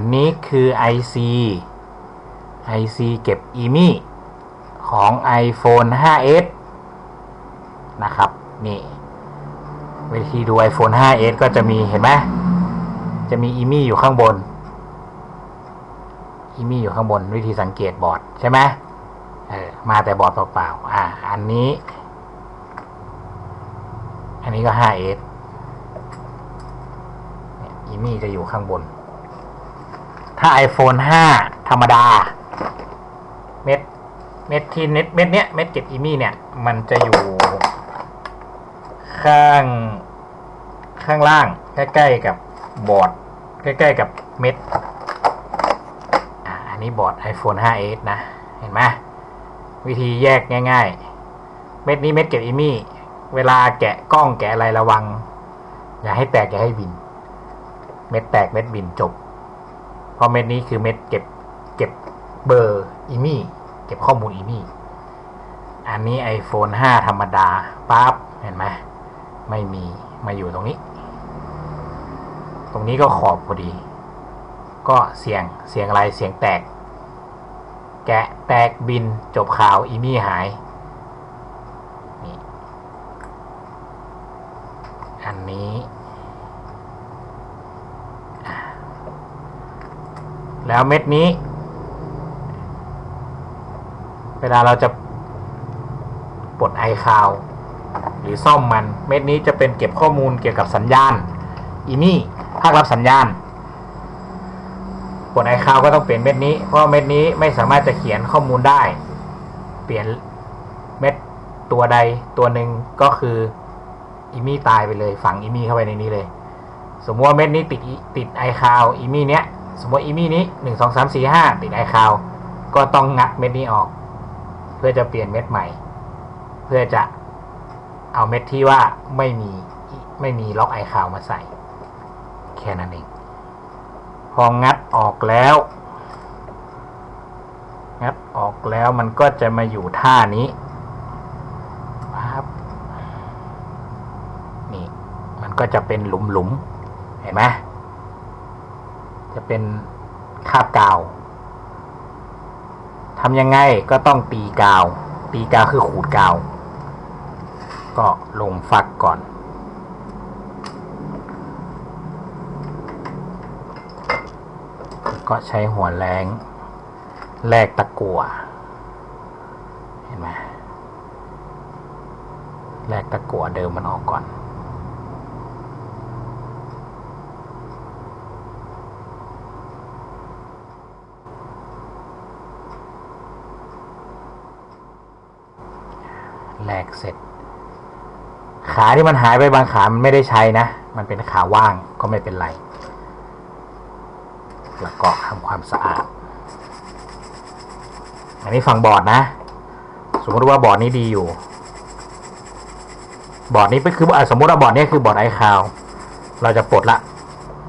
นนี้คือ IC IC เก็บ EMI ของ iPhone 5s นะครับ นี่วิธีดู iPhone 5s ก็จะมีเห็นไหมจะมี EMI อยู่ข้างบน EMI อยู่ข้างบนวิธีสังเกตบอร์ดใช่ไหมเออมาแต่บอร์ดเปล่าๆอ่า อันนี้ อันนี้ก็ 5s เนี่ย EMI จะอยู่ข้างบน ถ้า iPhone 5 ธรรมดา เม็ด เม็ดที่เน็ตเม็ดเนี้ยเม็ดเก็บ EMI เนี่ย มันจะอยู่ ข้าง ข้างล่าง ใกล้ๆกับบอร์ด ใกล้ๆกับเม็ดอ่าอันนี้บอร์ด iPhone 5s นะ เห็นไหมวิธีแยกง่าย ๆ เม็ดนี้เม็ดเก็บ EMI เวลาแกะกล้องแกะอะไรระวัง อย่าให้แตกอย่าให้บิน เม็ดแตกเม็ดบินจบ เพราะเม็ดนี้คือเม็ดเก็บเก็บเบอร์อีมี่เก็บข้อมูลอีมี่อันนี้ iPhone 5 ธรรมดาปั๊บเห็นไหมไม่มีมาอยู่ตรงนี้ ตรงนี้ก็ขอบพอดี ก็เสียงเสียงอะไรเสียงแตก แกะแตกบินจบข่าวอีมี่หายอันนี้ แล้วเม็ดนี้ เวลาเราจะปลดไอคาวหรือซ่อมมัน เม็ดนี้จะเป็นเก็บข้อมูลเกี่ยวกับสัญญาณอีมี่ภาครับสัญญาณปลดไอคาวก็ต้องเปลี่ยนเม็ดนี้ เพราะเม็ดนี้ไม่สามารถจะเขียนข้อมูลได้ เปลี่ยนเม็ดตัวใดตัวหนึ่งก็คืออีมี่ตายไปเลย ฝังอีมี่เข้าไปในนี้เลย สมมติว่าเม็ดนี้ติดติดไอคาวอีมี่เนี้ย สมมติอีมี่นี้หนึ่งสองสามสี่ห้าติดไอคาวก็ต้องงัดเม็ดนี้ออก เพื่อจะเปลี่ยนเม็ดใหม่ เพื่อจะเอาเม็ดที่ว่าไม่มีไม่มีล็อกไอคาวมาใส่ แค่นั้นเอง พองัดออกแล้ว งัดออกแล้วมันก็จะมาอยู่ท่านี้ปั๊บนี่มันก็จะเป็นหลุมๆเห็นไหม จะเป็นคาบกาวทำยังไงก็ต้องตีกาว ตีกาวคือขูดกาว ก็ลงฟักก่อน ก็ใช้หัวแรงแลกตะกั่วเห็นไหมแลกตะกั่วเดิมมันออกก่อน แลกเสร็จ ขาที่มันหายไปบางขามันไม่ได้ใช้นะ มันเป็นขาว่างก็ไม่เป็นไร แล้วก็ทำความสะอาด อันนี้ฝั่งบอร์ดนะ สมมติว่าบอร์ดนี้ดีอยู่ บอร์ดนี้ก็คือสมมติว่าบอร์ดนี้คือบอร์ดไอคาวเราจะปลดละ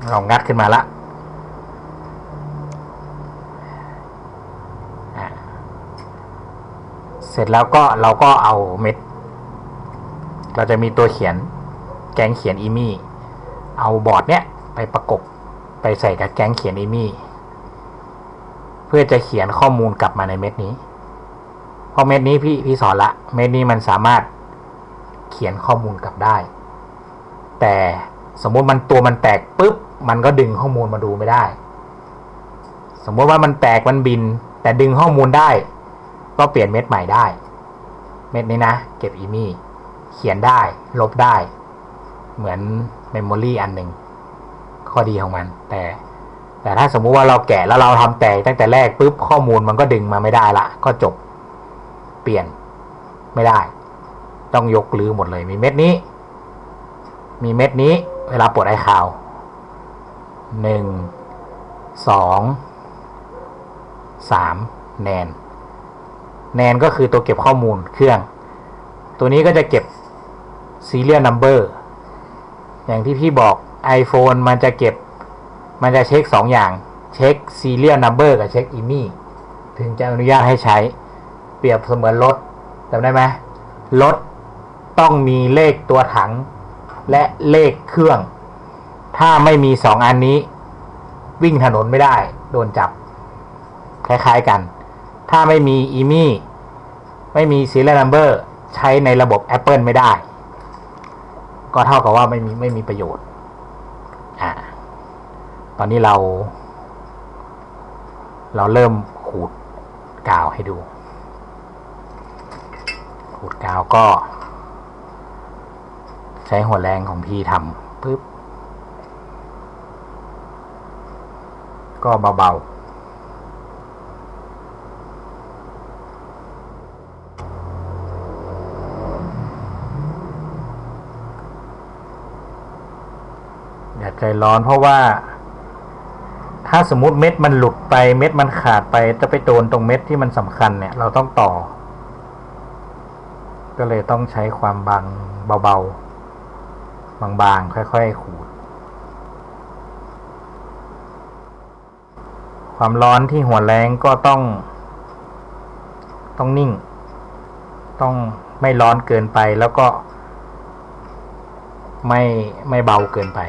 เรางัดขึ้นมาละ เสร็จแล้วก็เราก็เอาเม็ด เราจะมีตัวเขียนแกงเขียนอีมี่ เอาบอร์ดเนี้ยไปประกบไปใส่กับแกงเขียนอีมี่ เพื่อจะเขียนข้อมูลกลับมาในเม็ดนี้เพราะเม็ดนี้พี่พี่สอนละ เม็ดนี้มันสามารถเขียนข้อมูลกลับได้ แต่สมมติมันตัวมันแตกปุ๊บ มันก็ดึงข้อมูลมาดูไม่ได้ สมมติว่ามันแตกมันบิน แต่ดึงข้อมูลได้ ก็เปลี่ยนเม็ดใหม่ได้ เม็ดนี้นะ เก็บอีมี่เขียนได้ ลบได้ เหมือนเมมโมรีอันหนึ่งข้อดีของมัน แต่ แต่ถ้าสมมุติว่าเราแกะแล้วเราทำแตกตั้งแต่แรกปุ๊บข้อมูลมันก็ดึงมาไม่ได้ละ ก็จบเปลี่ยนไม่ได้ ต้องยกลื้อหมดเลย มีเม็ดนี้ มีเม็ดนี้ เวลาปลดไอคาวหนึ่งสองสามแนน แนนก็คือตัวเก็บข้อมูลเครื่อง ตัวนี้ก็จะเก็บ serial number อย่างที่พี่บอก iPhone มันจะเก็บ มันจะเช็คสองอย่าง เช็ค serial number กับเช็ค IMEI ถึงจะอนุญาตให้ใช้ เปรียบเสมือนรถจำได้ไหมรถต้องมีเลขตัวถังและเลขเครื่อง ถ้าไม่มีสองอันนี้ วิ่งถนนไม่ได้ โดนจับ คล้าย ๆ กัน ถ้าไม่มีอีมี่ไม่มี serial number ใช้ในระบบ Apple ไม่ได้ ก็เท่ากับว่าไม่มีไม่มีประโยชน์อ่าตอนนี้เรา เราเริ่มขูดกาวให้ดู ขูดกาวก็ ใช้หัวแรงของพี่ทำปึ๊บก็เบาๆ ใจร้อนเพราะว่า ถ้าสมมติเม็ดมันหลุดไปเม็ดมันขาดไปจะไปโดนตรงเม็ดที่มันสำคัญเนี่ย เราต้องต่อ ก็เลยต้องใช้ความบางเบาๆบางๆค่อยๆขูด ความร้อนที่หัวแรงก็ต้องต้องนิ่ง ต้องไม่ร้อนเกินไปแล้วก็ไม่ไม่เบาเกินไป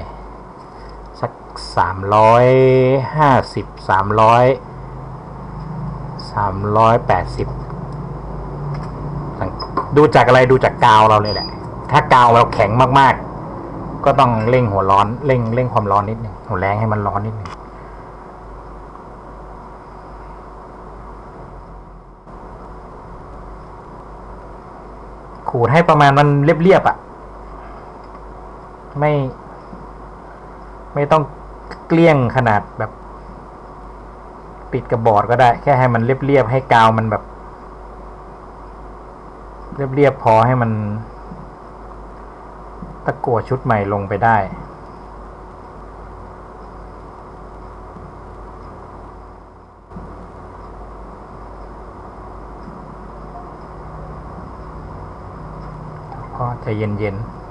สามร้อยห้าสิบสามร้อยสามร้อยแปดสิบดูจากอะไรดูจากกาวเราเลยแหละ ถ้ากาวเราแข็งมากๆ ก็ต้องเร่งหัวร้อนเร่งเร่งความร้อนนิดหนึ่งหัวแรงให้มันร้อนนิดหนึ่งขูดให้ประมาณมันเรียบๆอะ่ะ ไม่ ไม่ต้อง กลี้ยงขนาดแบบ ปิดกับบอร์ดก็ได้ แค่ให้มันเรียบๆให้กาวมันแบบ เรียบๆพอให้มัน ตะกั่วชุดใหม่ลงไปได้ก็ใจเย็นๆ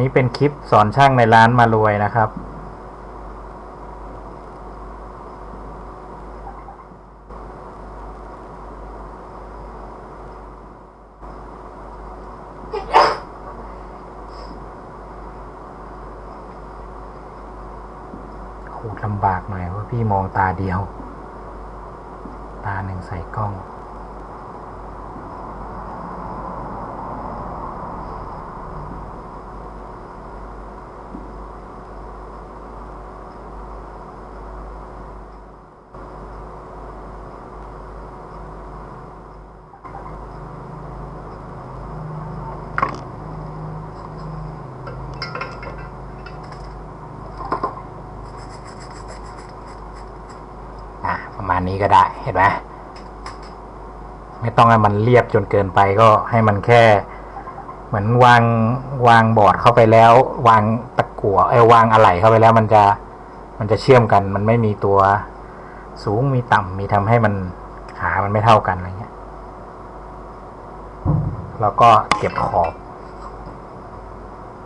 นี้เป็นคลิปสอนช่างในร้านมารวยนะครับ ขูดลำบากหน่อยเพราะพี่มองตาเดียว ตาหนึ่งใส่กล้อง อะประมาณนี้ก็ได้เห็นไหม ไม่ต้องให้มันเรียบจนเกินไปก็ให้มันแค่ เหมือนวางวางบอร์ดเข้าไปแล้ว วางตะกั่วไอ้วางอะไหล่เข้าไปแล้ว มันจะมันจะเชื่อมกัน มันไม่มีตัวสูงมีต่ำมีทำให้มันขามันไม่เท่ากันอะไรเงี้ยแล้วก็เก็บขอบ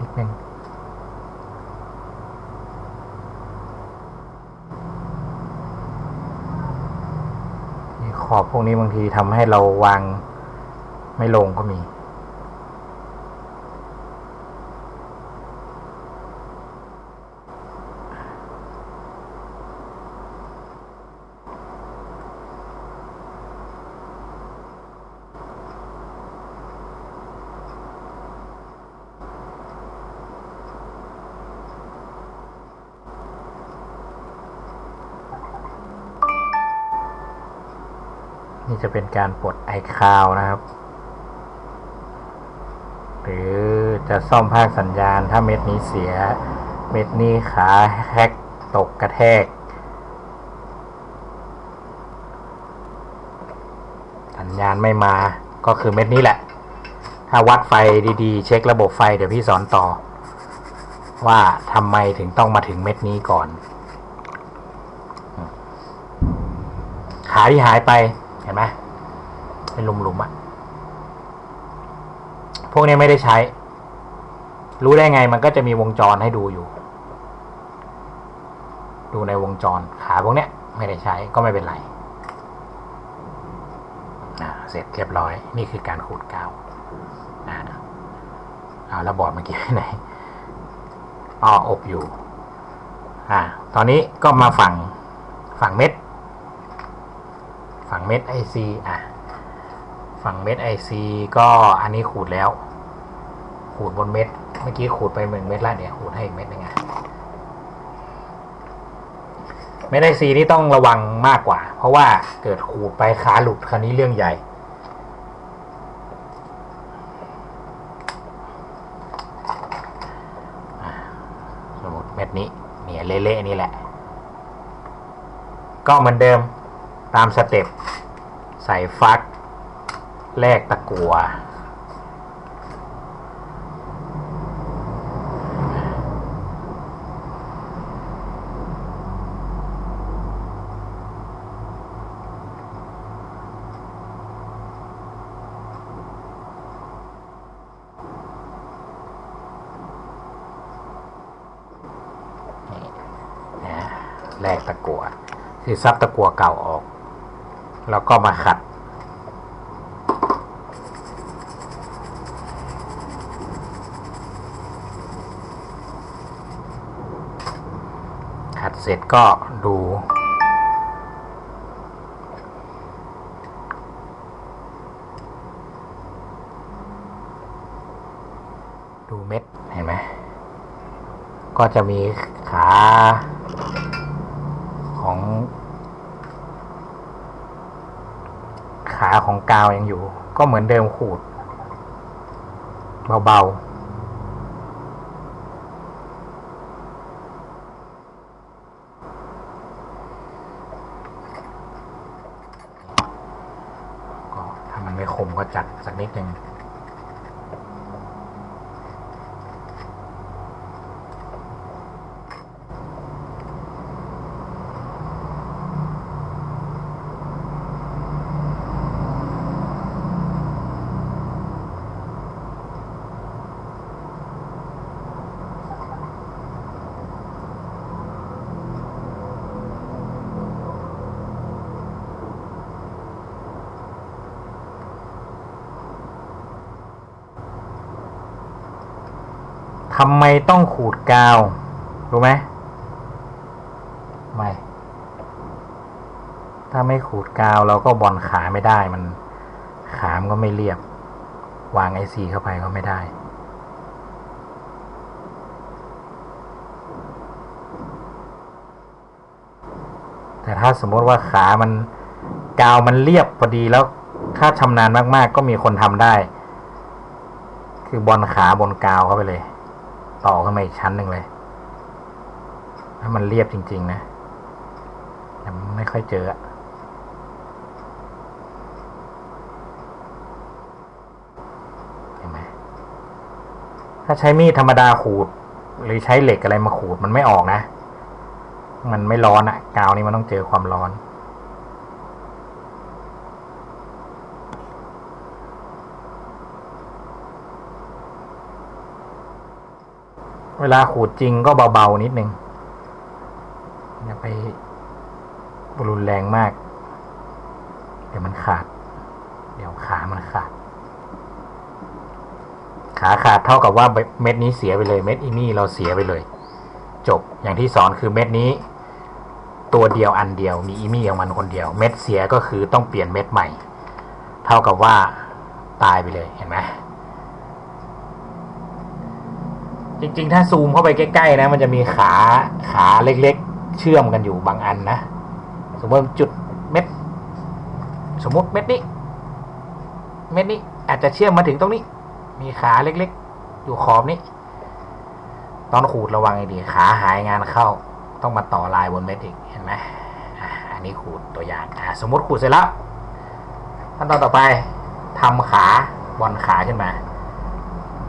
นิดนึง ขอบพวกนี้บางทีทำให้เราวางไม่ลงก็มี นี่จะเป็นการปลดไอคาวนะครับ หรือจะซ่อมภาคสัญญาณถ้าเม็ดนี้เสีย เม็ดนี้ขาแฮกตกกระแทก สัญญาณไม่มาก็คือเม็ดนี้แหละ ถ้าวัดไฟดีๆ เช็คระบบไฟเดี๋ยวพี่สอนต่อ ว่าทำไมถึงต้องมาถึงเม็ดนี้ก่อน ขาที่หายไป เห็นไหมเป็นหลุมๆอะพวกนี้ไม่ได้ใช้ รู้ได้ไงมันก็จะมีวงจรให้ดูอยู่ ดูในวงจรขาพวกเนี้ย ไม่ได้ใช้ก็ไม่เป็นไรอ่าเสร็จเรียบร้อย นี่คือการขูดกาวอ่าเอาแล้วบอร์ดเมื่อกี้ไปไหนอ๋ออบอยู่ อ่า ตอนนี้ก็มาฝั่งฝั่งเม็ด ฝั่งเม็ดไอซีอะฝั่งเม็ดไอซีก็อันนี้ขูดแล้ว ขูดบนเม็ด เมื่อกี้ขูดไปหนึ่งเม็ดแล้วเนี่ยขูดให้อีกเม็ดหนึงอะเม็ดไอซีนี่ต้องระวังมากกว่า เพราะว่าเกิดขูดไปขาหลุดคราวนี้เรื่องใหญ่สมมติเม็ดนี้เนี่ยเละๆนี่แหละ ก็เหมือนเดิม ตามสเต็ปใส่ฟัก แลกตะกัวนะแลกตะกัว คือซับตะกัวเก่าออก แล้วก็มาขัด ขัดเสร็จก็ดูดูเม็ดเห็นไหม ก็จะมีขาของ ขาของกาวยังอยู่ ก็เหมือนเดิมขูด เบาๆก็ถ้ามันไม่คมก็จัดสักนิดนึง ทำไมต้องขูดกาว รู้ไหมไม่ถ้าไม่ขูดกาวเราก็บอลขาไม่ได้ มันขามนก็ไม่เรียบ วางไอซีเข้าไปก็ไม่ได้ แต่ถ้าสมมติว่าขามันกาวมันเรียบพอดีแล้วถ้าชำนาญมาก ๆ ก็มีคนทำได้ คือบอลขาบนกาวเข้าไปเลย ต่อขึ้นมาอีกชั้นหนึ่งเลย ถ้ามันเรียบจริง ๆ นะแต่ไม่ค่อยเจอเห็นไหมถ้าใช้มีดธรรมดาขูด หรือใช้เหล็กอะไรมาขูดมันไม่ออกนะ มันไม่ร้อนอะกาวนี่มันต้องเจอความร้อน เวลาขูดจริงก็เบา ๆ นิดนึงอย่าไปรุนแรงมาก เดี๋ยวมันขาด เดี๋ยวขามันขาด ขาขาดเท่ากับว่าเม็ดนี้เสียไปเลย เม็ดอีนี่เราเสียไปเลย จบอย่างที่สอนคือเม็ดนี้ ตัวเดียวอันเดียวมีอีมี่ของมันคนเดียว เม็ดเสียก็คือต้องเปลี่ยนเม็ดใหม่ เท่ากับว่าตายไปเลยเห็นไหม จริง ๆ ถ้าซูมเข้าไปใกล้ๆนะ มันจะมีขาขาเล็กๆ เชื่อมกันอยู่บางอันนะ สมมติจุดเม็ด สมมติเม็ดนี้ เม็ดนี้อาจจะเชื่อมมาถึงตรงนี้ มีขาเล็กๆ อยู่ขอบนี้ ตอนขูดระวังให้ดี ขาหายงานเข้า ต้องมาต่อลายบนเม็ดอีก เห็นไหมอันนี้ขูดตัวอย่างสมมติขูดเสร็จแล้วขั้นตอนต่อไปทำขาบอลขาขึ้นมา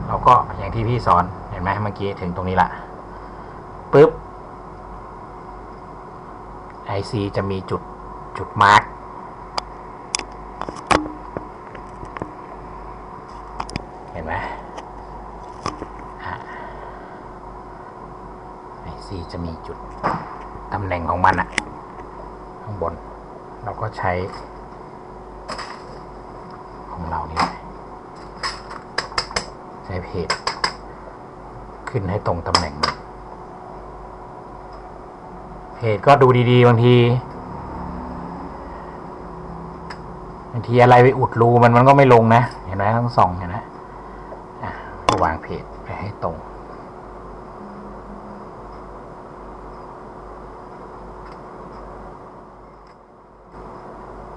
เราก็อย่างที่พี่สอน ไหมเมื่อกี้ถึงตรงนี้ละปุ๊บ IC จะมีจุดจุดมาร์กเห็นไหมอะ IC จะมีจุดตำแหน่งของมันอะข้างบน เราก็ใช้ จ ขึ้นให้ตรงตำแหน่งมันเพจก็ดูดีๆบางทีบางทีอะไรไปอุดรูมันมันก็ไม่ลงนะ เห็นไหมทั้งสองเห็นไหมอะวางเพจไปให้ตรง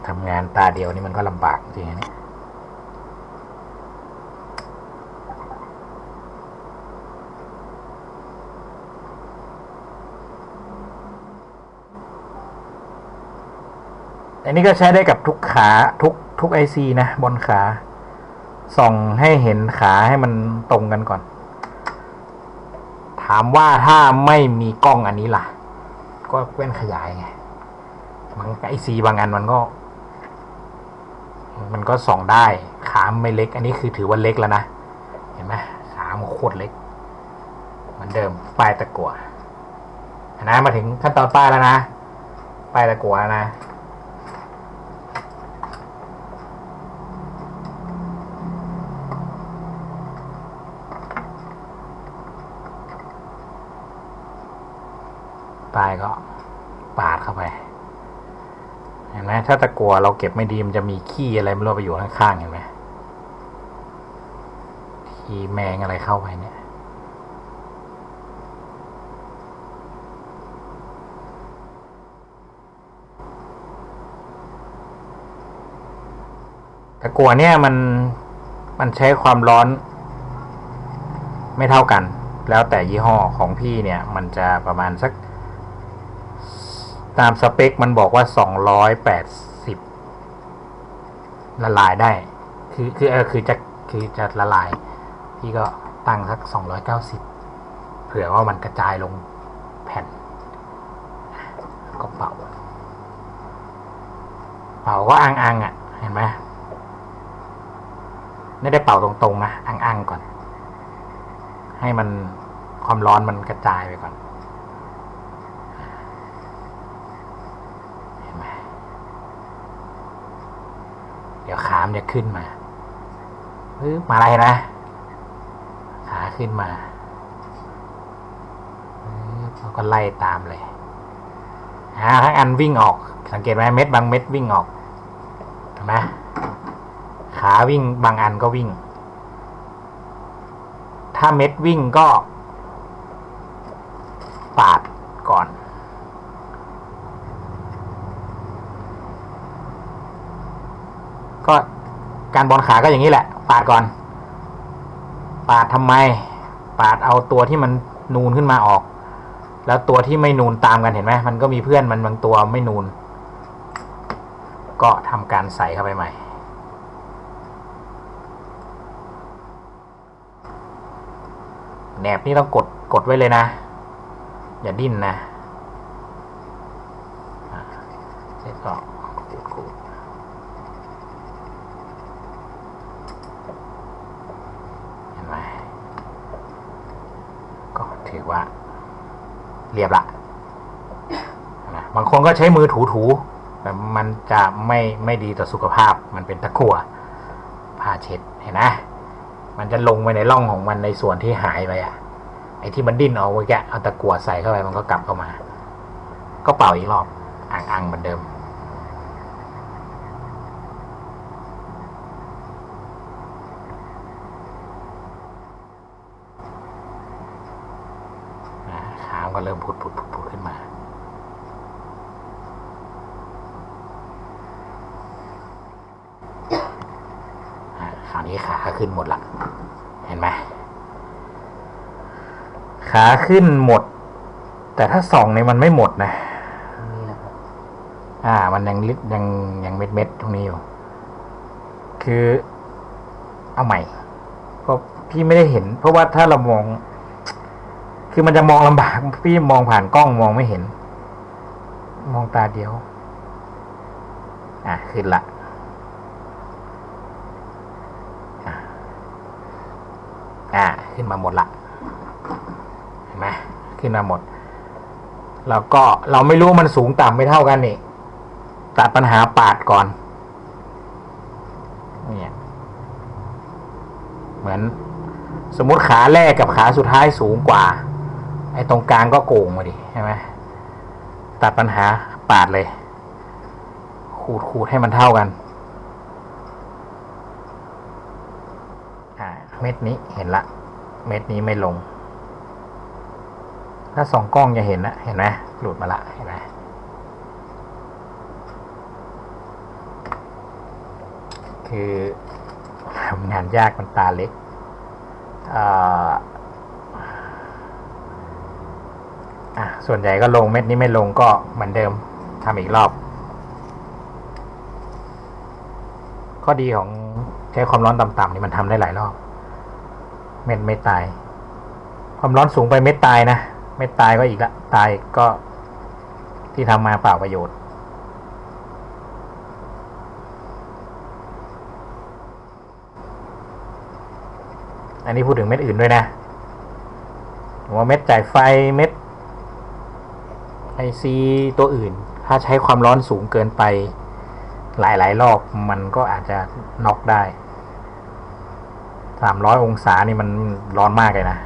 ทำงานตาเดียวนี่มันก็ลำบากจริงๆนะ อันนี้ก็ใช้ได้กับทุกขาทุกทุกไอซีนะบนขาส่องให้เห็นขาให้มันตรงกันก่อน ถามว่าถ้าไม่มีกล้องอันนี้ล่ะ ก็เว้นขยายไงบางไอซีบางอันมันก็ มันก็ส่องได้ ขาไม่เล็ก อันนี้คือถือว่าเล็กแล้วนะ เห็นไหมขามโคตรเล็ก เหมือนเดิมป้ายตะกัวนะมาถึงขั้นตอนป้ายแล้วนะป้ายตะกัวนะายก็ปาดเข้าไป เห็นไหมถ้าตะกัวเราเก็บไม่ดีมันจะมีขี้อะไรไม่รู้ไปอยู่ข้างๆเห็นไหมขี้แมงอะไรเข้าไปเนี่ยตะกัวเนี่ยมันมันใช้ความร้อนไม่เท่ากัน แล้วแต่ยี่ห้อของพี่เนี่ย มันจะประมาณสัก ตามสเปคมันบอกว่าสองร้อยแปดสิบละลายได้ คือคือเออคือจะคือจะละลาย พี่ก็ตั้งสักสองร้อยเผื่อว่ามันกระจายลงแผ่นก็เป่าเป่าก็อังอังอะ เห็นไหมไม่ได้เป่าตรงๆนะอังอังก่อน ให้มันความร้อนมันกระจายไปก่อน เห็นไหมเดี๋ยวขามนจะขึ้นมาปึ๊บมาอะไรนะ ขาขึ้นมาปึ๊บแล้วก็ไล่ตามเลยอ่าทั้งอันวิ่งออก สังเกตไหมเม็ดบางเม็ดวิ่งออกเห็นไหมขาวิ่งบางอันก็วิ่ง ถ้าเม็ดวิ่งก็ปาดก่อน ก็ การบอลขาก็อย่างนี้แหละ ปาดก่อน ปาดทำไม ปาดเอาตัวที่มันนูนขึ้นมาออก แล้วตัวที่ไม่นูนตามกันเห็นไหมมันก็มีเพื่อนมันบางตัวไม่นูน ก็ทำการใส่เข้าไปใหม่แหนบนี่ต้องกดกดไว้เลยนะ อย่าดิ้นนะอะเสร็จก็ขูดขูดเห็นไหมก็ ถือว่า เรียบละนะบางคนก็ใช้มือถูๆแต่มันจะไม่ไม่ดีต่อสุขภาพ มันเป็นตะกั่วผ้าเช็ดเห็นนะมันจะลงไปในร่องของมันในส่วนที่หายไปอะไอ้ที่มันดิ้นออกเมื่อกี้เอาตะกั่วใส่เข้าไปมันก็กลับเข้ามา ก็เป่าอีกรอบอ่างๆเหมือนเดิม นะขามนก็เริ่มพุดพุดพุดพุดขึ้นมา อะ คราวนี้ขาขึ้นหมดละเห็นไหมขาขึ้นหมด แต่ถ้าส่องเนี่ยมันไม่หมดนะนี่นะครับอ่า มันยังลิดยังยังเม็ดเม็ดๆตรงนี้อยู่ คือเอาใหม่ก็พี่ไม่ได้เห็น เพราะว่าถ้าเรามอง คือมันจะมองลำบาก พี่มองผ่านกล้องมองไม่เห็น มองตาเดียว อะขึ้นละอะอ่า ขึ้นมาหมดละเห็นไหมขึ้นมาหมด แล้วก็เราไม่รู้มันสูงต่ำไม่เท่ากันนี่ตัดปัญหาปาดก่อนเนี่ยเหมือนสมมติขาแรกกับขาสุดท้ายสูงกว่า ไอ้ตรงกลางก็โก่งมาดิใช่ไหมตัดปัญหาปาดเลย ขูดขูดให้มันเท่ากันอ่าเม็ดนี้เห็นละ เม็ดนี้ไม่ลง ถ้าสองกล้องจะเห็นนะเห็นไหมหลุดมาละเห็นไหมคือทำงานยากมันตาเล็กอ่าส่วนใหญ่ก็ลงเม็ดนี้ไม่ลงก็เหมือนเดิมทำอีกรอบ ข้อดีของใช้ความร้อนต่ำๆนี่มันทำได้หลายรอบ เม็ดไม่ตาย ความร้อนสูงไปเม็ดตายนะ เม็ดตายก็อีกละตายก็ที่ทำมาเปล่าประโยชน์ อันนี้พูดถึงเม็ดอื่นด้วยนะว่าเม็ดจ่ายไฟเม็ดไอซีตัวอื่น ถ้าใช้ความร้อนสูงเกินไปหลายๆรอบมันก็อาจจะน็อกได้ สามร้อยองศานี่มันร้อนมากเลยนะ